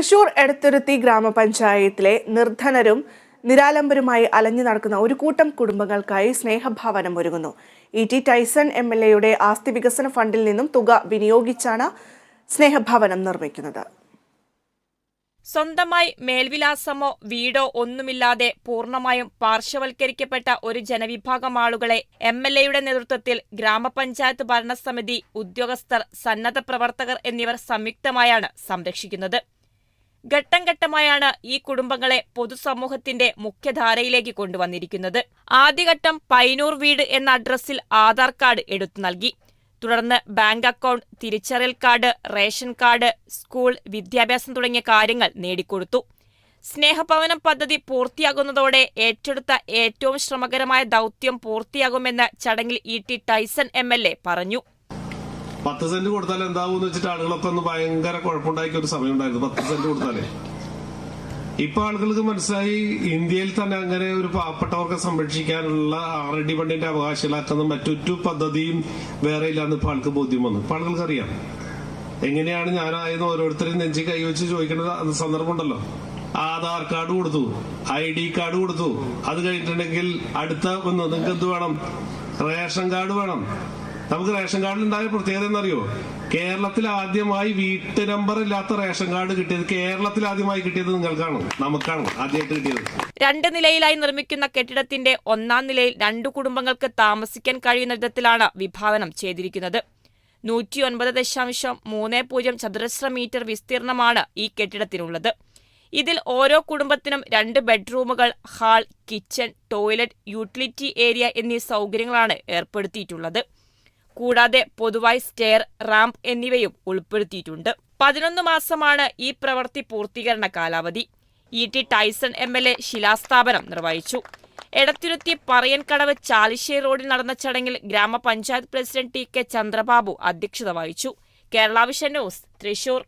തൃശൂർ എടത്തുരുത്തി ഗ്രാമപഞ്ചായത്തിലെ നിർധനരും നിരാലംബരുമായി അലഞ്ഞു നടക്കുന്ന ഒരു കൂട്ടം കുടുംബങ്ങൾക്കായി സ്നേഹഭാവനം ഒരുങ്ങുന്നു. E T Tyson M L എയുടെ ആസ്തി വികസന ഫണ്ടിൽ നിന്നും തുക വിനിയോഗിച്ചാണ് സ്നേഹഭവനം നിർമ്മിക്കുന്നത്. സ്വന്തമായി മേൽവിലാസമോ വീടോ ഒന്നുമില്ലാതെ പൂർണമായും പാർശ്വവൽക്കരിക്കപ്പെട്ട ഒരു ജനവിഭാഗം ആളുകളെ എം എൽ എയുടെ നേതൃത്വത്തിൽ ഗ്രാമപഞ്ചായത്ത് ഭരണസമിതി ഉദ്യോഗസ്ഥർ സന്നദ്ധ പ്രവർത്തകർ എന്നിവർ സംയുക്തമായാണ് സംരക്ഷിക്കുന്നത്. ഘട്ടം ഘട്ടമായാണ് ഈ കുടുംബങ്ങളെ പൊതുസമൂഹത്തിന്റെ മുഖ്യധാരയിലേക്ക് കൊണ്ടുവന്നിരിക്കുന്നത്. ആദ്യഘട്ടം പൈനൂർ വീട് എന്ന അഡ്രസ്സിൽ ആധാർ കാർഡ് എടുത്തു നൽകി. തുടർന്ന് ബാങ്ക് അക്കൗണ്ട് തിരിച്ചറിയൽ കാർഡ് റേഷൻ കാർഡ് സ്കൂൾ വിദ്യാഭ്യാസം തുടങ്ങിയ കാര്യങ്ങൾ നേടിക്കൊടുത്തു. സ്നേഹഭവനം പദ്ധതി പൂർത്തിയാകുന്നതോടെ ഏറ്റെടുത്ത ഏറ്റവും ശ്രമകരമായ ദൗത്യം പൂർത്തിയാകുമെന്ന് ചടങ്ങിൽ ഇ ടി ടൈസൺ എം പറഞ്ഞു. പത്ത് സെന്റ് കൊടുത്താൽ എന്താവും എന്ന് വെച്ചിട്ട് ആളുകളൊക്കെ ഒന്ന് ഭയങ്കര കുഴപ്പമുണ്ടാക്കിയ ഒരു സമയം ഉണ്ടായിരുന്നു. പത്ത് സെന്റ് കൊടുത്താലേ. ഇപ്പൊ ആളുകൾക്ക് മനസ്സിലായി ഇന്ത്യയിൽ തന്നെ അങ്ങനെ ഒരു പാവപ്പെട്ടവർക്ക് സംരക്ഷിക്കാനുള്ള ആറടി ഫണ്ടിന്റെ അവകാശികളാക്കുന്ന മറ്റൊരു പദ്ധതിയും വേറെ ഇല്ലാന്ന് ഇപ്പൊ ആൾക്ക് ബോധ്യം വന്നു. ഇപ്പൊ ആളുകൾക്ക് അറിയാം എങ്ങനെയാണ് ഞാനായെന്ന് ഓരോരുത്തരും നെഞ്ചി കൈവച്ച് ചോദിക്കേണ്ട സന്ദർഭം ഉണ്ടല്ലോ. ആധാർ കാർഡ് കൊടുത്തു ഐ ഡി കാർഡ് കൊടുത്തു. അത് കഴിഞ്ഞിട്ടുണ്ടെങ്കിൽ അടുത്ത നിങ്ങൾക്ക് എന്ത് വേണം? റേഷൻ കാർഡ് വേണം. നമുക്ക് റേഷൻ കാർഡിൽ ഉണ്ടായ പ്രത്യേകത എന്നറിയോ കേരളത്തിൽ ആദ്യമായി വീട്ടു നമ്പർ ഇല്ലാത്ത റേഷൻ കാർഡ് കിട്ടിയത് കേരളത്തിൽ ആദ്യമായി കിട്ടിയത് നിങ്ങൾക്കാണ്. നമുക്കാണ് ആദ്യമായിട്ട് കിട്ടിയത്. രണ്ട് നിലയിലായി നിർമ്മിക്കുന്ന കെട്ടിടത്തിന്റെ ഒന്നാം നിലയിൽ രണ്ടു കുടുംബങ്ങൾക്ക് താമസിക്കാൻ കഴിയുന്ന വിധത്തിലാണ് വിഭാവനം ചെയ്തിരിക്കുന്നത്. നൂറ്റി ഒൻപത് ദശാംശം മൂന്ന് പൂജ്യം ചതുരശ്ര മീറ്റർ വിസ്തീർണമാണ് ഈ കെട്ടിടത്തിനുള്ളത് ഇതിൽ ഓരോ കുടുംബത്തിനും രണ്ട് ബെഡ്റൂമുകൾ hall kitchen toilet utility area എന്നീ സൗകര്യങ്ങളാണ് ഏർപ്പെടുത്തിയിട്ടുള്ളത്. കൂടാതെ പൊതുവായി സ്റ്റെയർ റാംപ് എന്നിവയും ഉൾപ്പെടുത്തിയിട്ടുണ്ട്. പതിനൊന്ന് മാസമാണ് ഈ പ്രവൃത്തി പൂർത്തീകരണ കാലാവധി. E T Tyson M L A ശിലാസ്ഥാപനം നിർവഹിച്ചു. എടത്തിരുത്തി പറയൻകടവ് ചാലിശ്ശേരി റോഡിൽ നടന്ന ചടങ്ങിൽ ഗ്രാമപഞ്ചായത്ത് പ്രസിഡന്റ് ടി കെ ചന്ദ്രബാബു അധ്യക്ഷത വഹിച്ചു. Kerala Vision News Thrissur.